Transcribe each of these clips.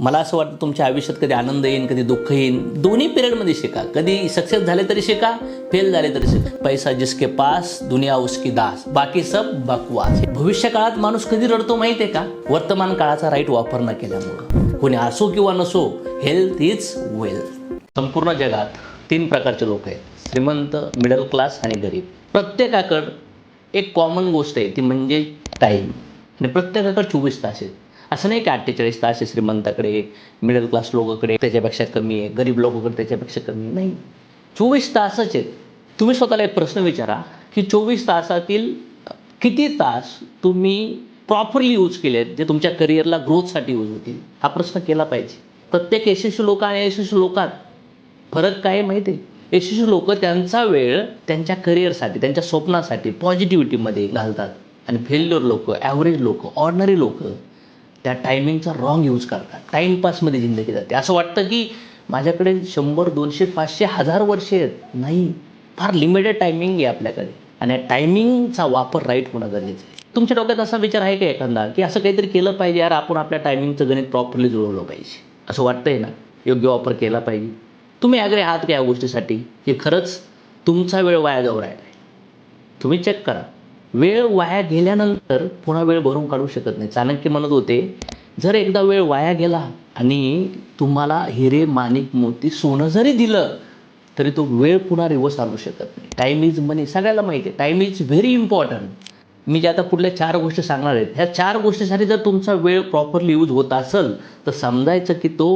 मला असं वाटतं तुमच्या आयुष्यात कधी आनंद येईन कधी दुःख येईन. दोन्ही पिरियडमध्ये शिका. कधी सक्सेस झाले तरी शिका फेल झाले तरी शिका. पैसा जिसके पास दुनिया उसकी दास. बाकी सब बकवास. भविष्य काळात माणूस कधी रडतो माहिती आहे का? वर्तमान काळाचा राईट वापर न केल्यामुळं. कोणी असो किंवा नसो हेल्थ इज वेल्थ संपूर्ण जगात तीन प्रकारचे लोक आहेत. श्रीमंत मिडल क्लास आणि गरीब. प्रत्येकाकडं एक कॉमन गोष्ट आहे ती म्हणजे टाईम आणि प्रत्येकाकडे चोवीस तास आहेत. असं नाही की अठ्ठेचाळीस तास आहे श्रीमंताकडे मिडल क्लास लोकांकडे त्याच्यापेक्षा कमी आहे गरीब लोकांकडे त्याच्यापेक्षा कमी नाही. चोवीस तासच आहेत. तुम्ही स्वतःला एक प्रश्न विचारा की चोवीस तासातील किती तास तुम्ही प्रॉपरली यूज केले आहेत जे तुमच्या करिअरला ग्रोथसाठी यूज होतील? हा प्रश्न केला पाहिजे. प्रत्येक यशस्वी लोक आणि यशस्वी लोकात फरक काय आहे माहिती आहे? यशस्वी लोक त्यांचा वेळ त्यांच्या करिअरसाठी त्यांच्या स्वप्नासाठी पॉझिटिव्हिटीमध्ये घालतात. आणि फेल्युअर लोक ॲव्हरेज लोक ऑर्डनरी लोक त्या टायमिंगचा रॉंग यूज करतात. टाईमपासमध्ये जिंदगी जाते. असं वाटतं की माझ्याकडे शंभर दोनशे पाचशे हजार वर्षे आहेत. नाही फार लिमिटेड टायमिंग आहे आपल्याकडे. आणि टायमिंगचा वापर राईट होणं गरजेचं आहे. तुमच्या डोक्यात असा विचार आहे का एखादा? की असं काहीतरी केलं पाहिजे यार आपण आपल्या टायमिंगचं गणित प्रॉपरली जुळवलं पाहिजे. असं वाटतंय ना? योग्य वापर केला पाहिजे. तुम्ही आग्रे आहात का या गोष्टीसाठी? की खरंच तुमचा वेळ वाया जाऊ राहिला आहे तुम्ही चेक करा. वेळ वाया गेल्यानंतर पुन्हा वेळ भरून काढू शकत नाही. चाणक्य म्हणत होते जर एकदा वेळ वाया गेला आणि तुम्हाला हिरे माणिक मोती सोनं जरी दिलं तरी तो वेळ पुन्हा रिवर्स आणू शकत नाही. टाईम इज मनी सगळ्याला माहिती आहे. टाईम इज व्हेरी इम्पॉर्टंट मी जे आता पुढल्या चार गोष्टी सांगणार आहेत. ह्या चार गोष्टीसाठी जर तुमचा वेळ प्रॉपरली यूज होत असेल तर समजायचं की तो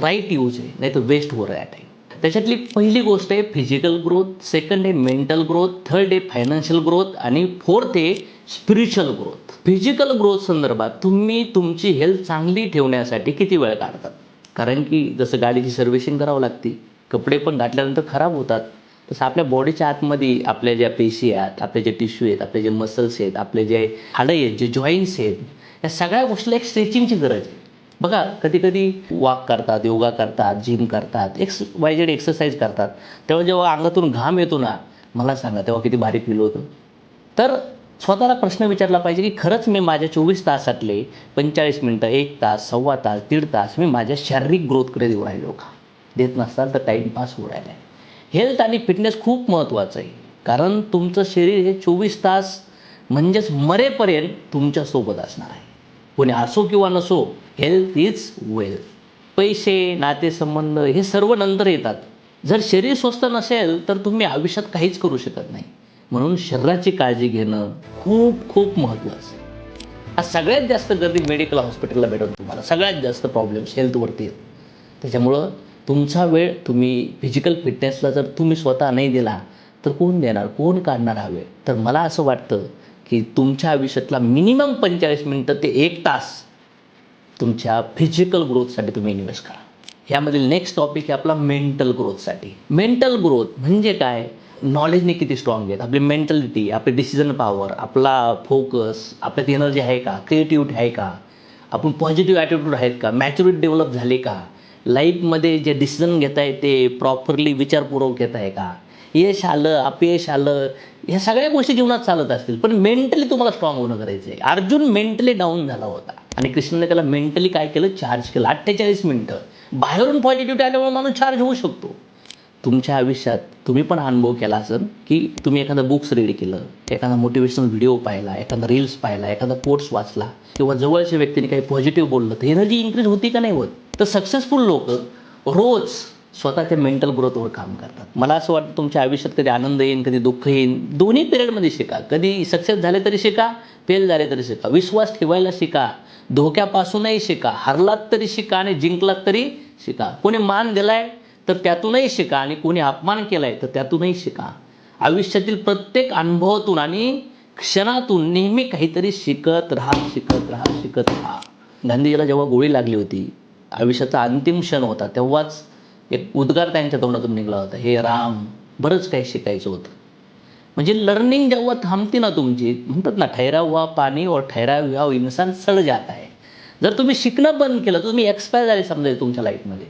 राईट यूज आहे. नाही तर वेस्ट हो रहा आहे. टाईम त्याच्यातली पहिली गोष्ट आहे फिजिकल ग्रोथ सेकंड आहे मेंटल ग्रोथ थर्ड आहे फायनान्शियल ग्रोथ आणि फोर्थ आहे स्पिरिच्युअल ग्रोथ फिजिकल ग्रोथ संदर्भात तुम्ही तुमची हेल्थ चांगली ठेवण्यासाठी किती वेळ काढतात? कारण की जसं गाडीची सर्व्हिसिंग करावं लागते कपडे पण घातल्यानंतर खराब होतात. तसं आपल्या बॉडीच्या आतमध्ये आपल्या ज्या पेशी आहेत आपले जे टिश्यू आहेत आपले जे मसल्स आहेत आपले जे हाडं आहेत जे जॉईंट्स आहेत या सगळ्या गोष्टीला एक स्ट्रेचिंगची गरज आहे. बघा कधीकधी वॉक करतात योगा करतात जिम करतात एक्स वायजेड एक्सरसाइज करतात. तेव्हा जेव्हा अंगातून घाम येतो ना मला सांगा तेव्हा किती भारी फील होतं. तर स्वतःला प्रश्न विचारला पाहिजे की खरंच मी माझ्या चोवीस तासातले पंचेचाळीस मिनटं एक तास सव्वा तास दीड तास मी माझ्या शारीरिक ग्रोथकडे देऊ राहिलो का? देत नसताल तर टाईमपास होऊ राहिला आहे. हेल्थ आणि फिटनेस खूप महत्त्वाचं आहे. कारण तुमचं शरीर हे चोवीस तास म्हणजेच मरेपर्यंत तुमच्यासोबत असणार आहे. कोणी असो किंवा नसो हेल्थ इज वेल्थ पैसे नातेसंबंध हे सर्व नंतर येतात. जर शरीर स्वस्थ नसेल तर तुम्ही आयुष्यात काहीच करू शकत नाही. म्हणून शरीराची काळजी घेणं खूप खूप महत्त्वाचं आहे. हा सगळ्यात जास्त गर्दी मेडिकल हॉस्पिटलला भेटत तुम्हाला. सगळ्यात जास्त प्रॉब्लेम्स हेल्थवरती आहेत. त्याच्यामुळं तुमचा वेळ तुम्ही फिजिकल फिटनेसला जर तुम्ही स्वतः नाही दिला तर कोण देणार? कोण काढणार हा वेळ? तर मला असं वाटतं की तुमच्या आयुष्यातला मिनिमम पंचेचाळीस मिनटं ते एक तास तुमच्या फिजिकल ग्रोथसाठी तुम्ही इन्व्हेस्ट करा. ह्यामधील नेक्स्ट टॉपिक आहे आपला मेंटल ग्रोथसाठी मेंटल ग्रोथ म्हणजे काय? नॉलेजने किती स्ट्रॉंग आहेत? आपली मेंटॅलिटी आपली डिसिजन पॉवर आपला फोकस आपल्यात एनर्जी आहे का? क्रिएटिव्हिटी आहे का? आपण पॉझिटिव्ह ॲटिट्यूड आहेत का? मॅच्युरिटी डेव्हलप झाली का? लाईफमध्ये जे डिसिजन घेत आहे ते प्रॉपरली विचारपूर्वक घेत आहे का? यश आलं अपयश आलं ह्या सगळ्या गोष्टी जीवनात चालत असतील. पण मेंटली तुम्हाला स्ट्रॉंग होणं करायचं आहे. अर्जुन मेंटली डाऊन झाला होता. आणि कृष्णाने त्याला मेंटली काय केलं? चार्ज केलं. अठ्ठेचाळीस मिनटं. बाहेरून पॉझिटिव्हिटी आल्यामुळे माणूस चार्ज होऊ शकतो. तुमच्या आयुष्यात तुम्ही पण अनुभव केला असेल की तुम्ही एखादं बुक्स रीड केलं एखादा मोटिवेशनल व्हिडिओ पाहिला एखादा रील्स पाहिला एखादा कोर्स वाचला किंवा जवळच्या व्यक्तीने काही पॉझिटिव्ह बोललं तर एनर्जी इन्क्रीज होती का नाही होत? तर सक्सेसफुल लोक रोज स्वतःच्या मेंटल ग्रोथवर काम करतात. मला असं वाटतं तुमच्या आयुष्यात कधी आनंद येईन कधी दुःख येईन. दोन्ही पिरियडमध्ये शिका. कधी सक्सेस झाले तरी शिका फेल झाले तरी शिका. विश्वास ठेवायला शिका. धोक्यापासूनही शिका. हरलात तरी शिका आणि जिंकलात तरी शिका. कोणी मान दिलाय तर त्यातूनही शिका आणि कोणी अपमान केलाय तर त्यातूनही शिका. आयुष्यातील प्रत्येक अनुभवातून आणि क्षणातून नेहमी काहीतरी शिकत राहा शिकत राहा शिकत राहा. गांधीजीला जेव्हा गोळी लागली होती आयुष्याचा अंतिम क्षण होता तेव्हाच एक उद्गार त्यांच्या तोंडातून निघाला होता. हे राम बरंच काही शिकायचं होतं. म्हणजे लर्निंग जेव्हा थांबते ना तुमची म्हणतात ना ठहरा हुआ पाणी और ठहरा हुआ हो इन्सान सड जात आहे जर तुम्ही शिकणं बंद केलं तर तुम्ही एक्सपायर झाले समजायचं तुमच्या लाईफमध्ये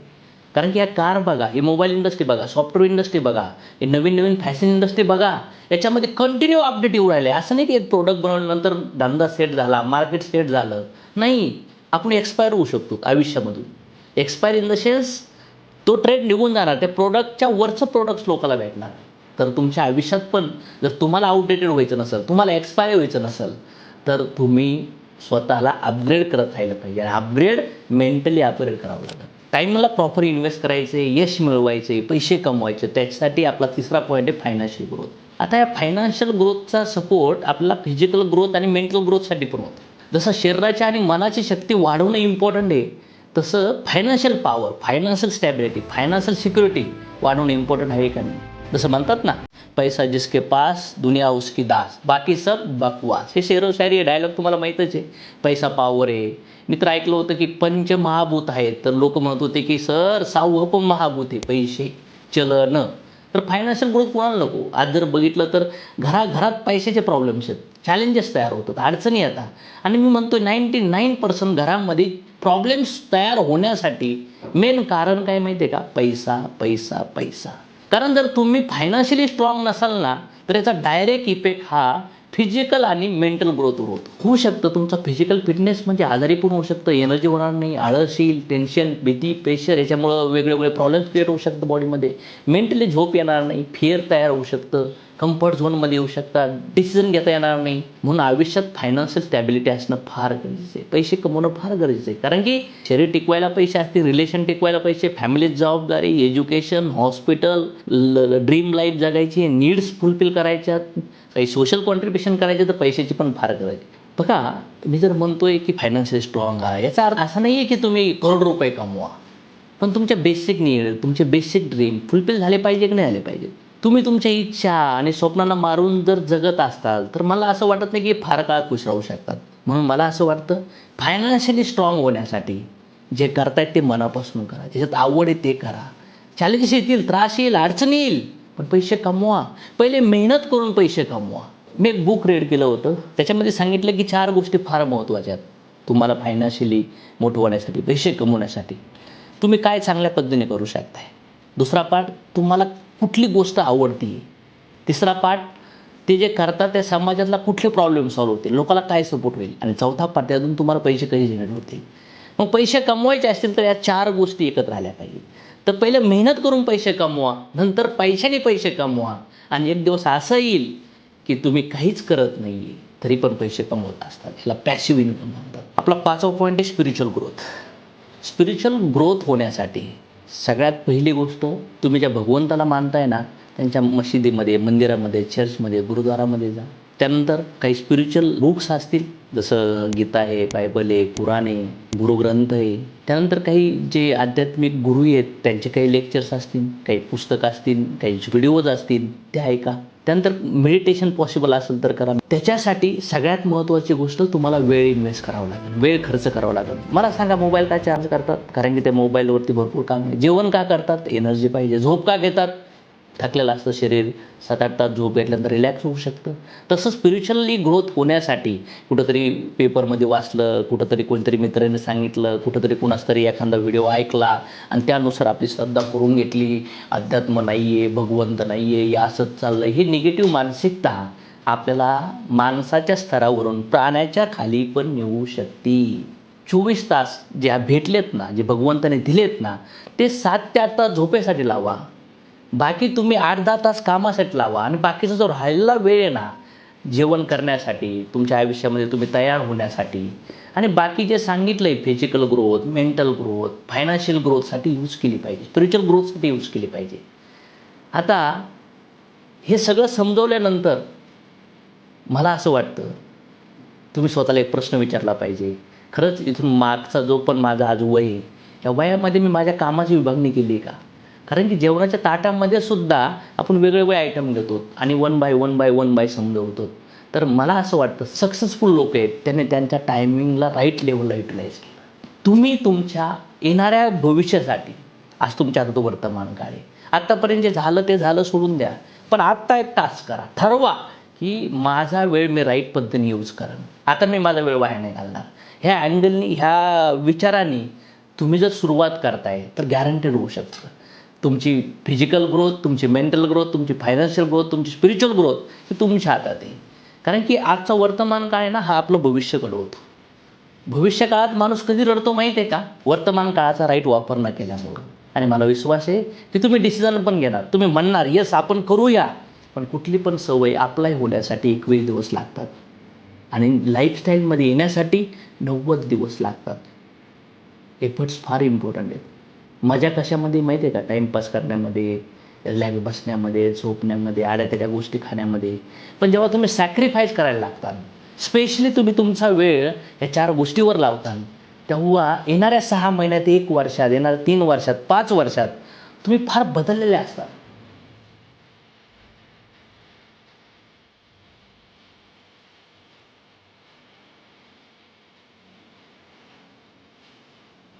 कारण की या कार बघा ही मोबाईल इंडस्ट्री बघा सॉफ्टवेअर इंडस्ट्री बघा हे नवीन नवीन फॅशन इंडस्ट्री बघा याच्यामध्ये कंटिन्यू अपडेट येऊ राहिले. असं नाही की एक प्रोडक्ट बनवल्यानंतर धंदा सेट झाला मार्केट सेट झालं. नाही आपण एक्सपायर होऊ शकतो आयुष्यामधून. एक्सपायर इन द सेन्स तो ट्रेड निघून जाणार. त्या प्रोडक्टच्या वरचं प्रोडक्ट्स लोकांना भेटणार. तर तुमच्या आयुष्यात पण जर तुम्हाला आउटडेटेड व्हायचं नसेल तुम्हाला एक्सपायर व्हायचं नसेल तर तुम्ही स्वतःला अपग्रेड करत राहिलं पाहिजे. आणि अपग्रेड मेंटली अपग्रेड करावं लागतं टाईमला प्रॉपर इन्व्हेस्ट करायचे यश मिळवायचे पैसे कमवायचे त्याच्यासाठी आपला तिसरा पॉईंट आहे फायनान्शियल ग्रोथ आता या फायनान्शियल ग्रोथचा सपोर्ट आपला फिजिकल ग्रोथ आणि मेंटल ग्रोथसाठी पण होतो. जसं शरीराची आणि मनाची शक्ती वाढवणं इम्पॉर्टंट आहे. तसं financial power financial stability financial security वाढवणं इम्पॉर्टंट आहे का नाही? जसं म्हणतात ना पैसा जिसके पास दुनिया उसकी दास. बाकी सब बकवास. हे शेरो शायरी डायलॉग तुम्हाला माहीतच आहे. पैसा पावर आहे. मी तर ऐकलं होतं की पंच महाभूत आहेत. तर लोक म्हणत होते की सर सहावं पण महाभूत आहे. पैसे चलन. तर फायनान्शियल ग्रोथ कोणाला नको? आज जर बघितलं तर घराघरात पैशाचे प्रॉब्लेम्स आहेत. चॅलेंजेस तयार होतात. अडचणी येतात. आणि मी म्हणतो नाईंटी नाईन पर्सेंट घरामध्ये प्रॉब्लेम्स तयार होण्यासाठी मेन कारण काय माहिती आहे का? पैसा पैसा पैसा. कारण जर तुम्ही फायनान्शियली स्ट्रॉंग नसाल ना तर याचा डायरेक्ट इफेक्ट हा फिजिकल आणि मेंटल ग्रोथवर होतो. होऊ शकतं तुमचा फिजिकल फिटनेस म्हणजे आजारी पण होऊ शकतं एनर्जी होणार नाही आळस येईल टेन्शन भीती प्रेशर याच्यामुळं वेगळे वेगळे प्रॉब्लेम्स क्रिएट होऊ शकतं बॉडीमध्ये मेंटली झोप येणार नाही फिअर तयार होऊ शकतं. कम्फर्ट झोनमध्ये येऊ शकतात डिसिजन घेता येणार नाही. म्हणून आयुष्यात फायनान्शियल स्टॅबिलिटी असणं फार गरजेचं आहे. पैसे कमवणं फार गरजेचं आहे. कारण की शरीर टिकवायला पैसे असतील रिलेशन टिकवायला पैसे फॅमिली जबाबदारी एज्युकेशन हॉस्पिटल ड्रीम लाईफ जगायची नीड्स फुलफिल करायच्या काही सोशल कॉन्ट्रीब्युशन करायचे तर पैशाची पण फार गरज बघा मी जर म्हणतोय की फायनान्शियल स्ट्रॉंग आहे याचा अर्थ असा नाही आहे की तुम्ही करोड रुपये कमवा. पण तुमच्या बेसिक नीड तुमचे बेसिक ड्रीम फुलफिल झाले पाहिजे की नाही झाले पाहिजे? तुम्ही तुमच्या इच्छा आणि स्वप्नांना मारून जर जगत असाल तर मला असं वाटत नाही की फार काळ खुश राहू शकतात. म्हणून मला असं वाटतं फायनान्शियली स्ट्रॉंग होण्यासाठी जे करतायत ते मनापासून करा. ज्याच्यात आवड आहे ते करा. चॅलेंजेस येतील त्रास येईल अडचणी येईल पण पैसे कमवा. पहिले मेहनत करून पैसे कमवा. मी एक बुक रीड केलं होतं. त्याच्यामध्ये सांगितलं की चार गोष्टी फार महत्त्वाच्या आहेत. तुम्हाला फायनान्शियली मोठं होण्यासाठी पैसे कमवण्यासाठी. तुम्ही काय चांगल्या पद्धतीने करू शकताय? दुसरा पार्ट तुम्हाला कुठली गोष्ट आवडते? तिसरा पार्ट ते जे करतात त्या समाजातला कुठले प्रॉब्लेम सॉल्व्ह होतील? लोकांना काय सपोर्ट होईल? आणि चौथा पार्ट त्यातून तुम्हाला पैसे कसे जनरेट होतील? मग पैसे कमवायचे असतील तर या चार गोष्टी एकत्र आल्या पाहिजे तर पहिले मेहनत करून पैसे कमवा नंतर पैशाने पैसे कमवा. आणि एक दिवस असं येईल की तुम्ही काहीच करत नाही तरी पण पैसे कमवत असतात. याला पॅसिव्ह इन्कम म्हणतात. आपला पाचवा पॉईंट आहे स्पिरिच्युअल ग्रोथ स्पिरिच्युअल ग्रोथ होण्यासाठी सगळ्यात पहिली गोष्ट तुम्ही ज्या भगवंताला मानताय ना त्यांच्या मशिदीमध्ये मंदिरामध्ये चर्चमध्ये गुरुद्वारामध्ये जा. त्यानंतर काही स्पिरिच्युअल बुक्स असतील जसं गीता आहे बायबल आहे कुराण आहे गुरुग्रंथ आहे. त्यानंतर काही जे आध्यात्मिक गुरु आहेत त्यांचे काही लेक्चर्स असतील काही पुस्तकं असतील काही व्हिडिओज असतील ते ऐका त्यानंतर मेडिटेशन पॉसिबल असेल तर करा. त्याच्यासाठी सगळ्यात महत्त्वाची गोष्ट तुम्हाला वेळ इन्व्हेस्ट करावं लागेल. वेळ खर्च करावा लागेल. मला सांगा मोबाईल का चार्ज करतात? कारण की त्या मोबाईलवरती भरपूर काम आहे. जेवण का करतात? एनर्जी पाहिजे. झोप का घेतात? थकलेलं असतं शरीर सात आठ तास झोप घेतल्यानंतर रिलॅक्स होऊ शकतं. तसं स्पिरिच्युअली ग्रोथ होण्यासाठी कुठंतरी पेपरमध्ये वाचलं कुठंतरी कोणतरी मित्राने सांगितलं कुठंतरी कुणाच तरी एखादा व्हिडिओ ऐकला आणि त्यानुसार आपली श्रद्धा करून घेतली अध्यात्म नाही आहे भगवंत नाही आहे या असंच चाललं ही निगेटिव्ह मानसिकता आपल्याला माणसाच्या स्तरावरून प्राण्याच्या खाली पण नेऊ शकते. चोवीस तास ज्या भेटलेत ना जे भगवंताने दिलेत ना ते सात ते आठ तास झोपेसाठी लावा. बाकी तुम्ही आठ दहा तास कामासाठी लावा आणि बाकीचा जो राहिलेला वेळ आहे ना जेवण करण्यासाठी तुमच्या आयुष्यामध्ये तुम्ही तयार होण्यासाठी आणि बाकी जे सांगितलं आहे physical growth mental growth financial ग्रोथसाठी use केली पाहिजे स्पिरिच्युअल ग्रोथसाठी यूज केली पाहिजे. आता हे सगळं समजवल्यानंतर मला असं वाटतं तुम्ही स्वतःला एक प्रश्न विचारला पाहिजे. खरंच इथून मागचा जो पण माझा आज वय आहे या वयामध्ये मी माझ्या कामाची विभागणी केली आहे का? कारण की जेवणाच्या ताटामध्ये सुद्धा आपण वेगवेगळे आयटम घेतो आणि one by one by one by समजवतो तर मला असं वाटतं सक्सेसफुल लोक आहेत त्यांनी त्यांच्या टायमिंगला राईट लेवलला युटिलाइज केलं. तुम्ही तुमच्या येणाऱ्या भविष्यासाठी आज तुमच्या हातात वर्तमान काळ आहे. आत्तापर्यंत जे झालं ते झालं सोडून द्या. पण आत्ता एक टास्क करा. ठरवा की माझा वेळ मी राईट पद्धतीने यूज करेन. आता मी माझा वेळ वाया नाही घालणार. ह्या अँगलनी ह्या विचाराने तुम्ही जर सुरुवात करताय तर गॅरंटेड होऊ शकतं. तुमची फिजिकल ग्रोथ तुमची मेंटल ग्रोथ तुमची फायनान्शियल ग्रोथ तुमची स्पिरिच्युअल ग्रोथ हे तुमच्या हातात आहे. कारण की आजचा वर्तमान काळ आहे ना हा आपलं भविष्य घडवतो भविष्य काळात माणूस कधी रडतो माहीत आहे का? वर्तमान काळाचा राईट वापर न केल्यामुळं. आणि मला विश्वास आहे की तुम्ही डिसिजन पण घेणार. तुम्ही म्हणणार येस आपण करूया. पण कुठली पण सवय अप्लाय होण्यासाठी एकवीस दिवस लागतात. आणि लाईफस्टाईलमध्ये येण्यासाठी नव्वद दिवस लागतात. एफर्ट्स फार इम्पॉर्टंट आहेत. मजा कशामध्ये माहिती आहे का? टाईमपास करण्यामध्ये लॅग बसण्यामध्ये झोपण्यामध्ये आड्या त्याच्या गोष्टी खाण्यामध्ये. पण जेव्हा तुम्ही सॅक्रिफाईस करायला लागतात स्पेशली तुम्ही तुमचा वेळ या चार गोष्टीवर लावता तेव्हा येणाऱ्या सहा महिन्यात एक वर्षात येणाऱ्या तीन वर्षात पाच वर्षात तुम्ही फार बदललेले असतात.